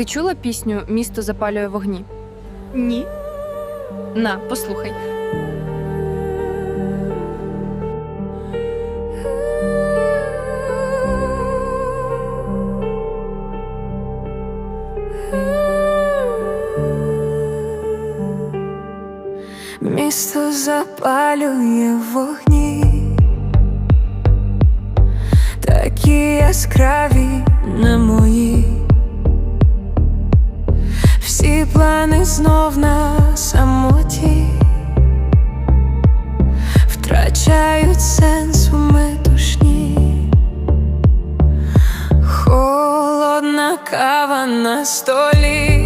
Ти чула пісню Місто запалює вогні? Ні. На, послухай. Місто запалює вогні, такі яскраві знов на самоті, втрачають сенс у метушні. Холодна кава на столі.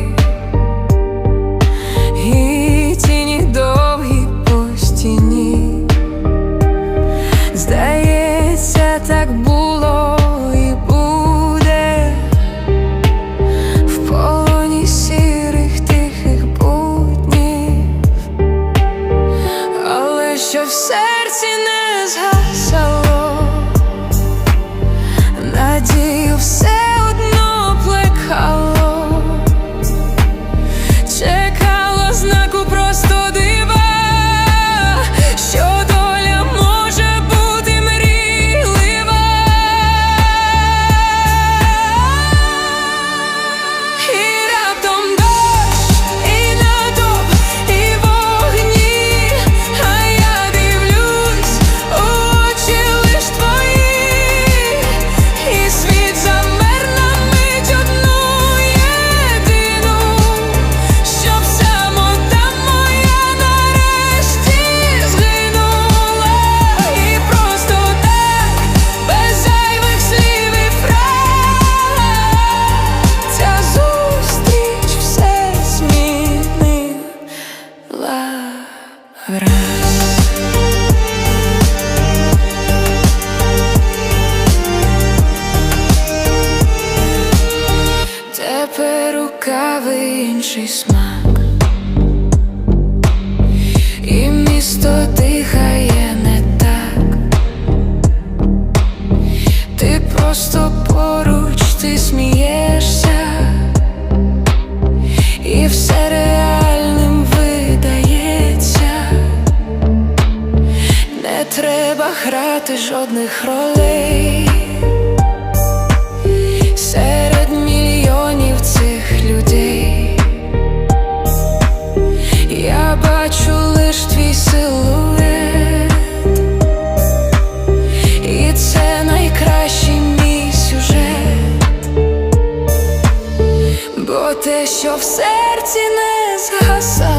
Інший смак, і місто дихає не так. Ти просто поруч, ти смієшся, і все реальним видається. Не треба грати жодних ролей. Бачу лиш твій силует, і це найкращий мій сюжет, бо те, що в серці не згасало,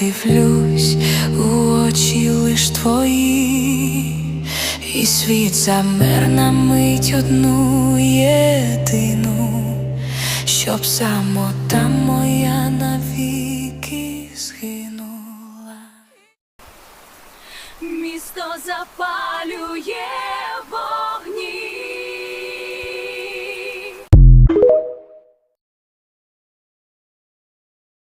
дивлюсь у очі лиш твої, і світ замер на мить одну єдину, щоб самота моя навіки згинула. Місто запалює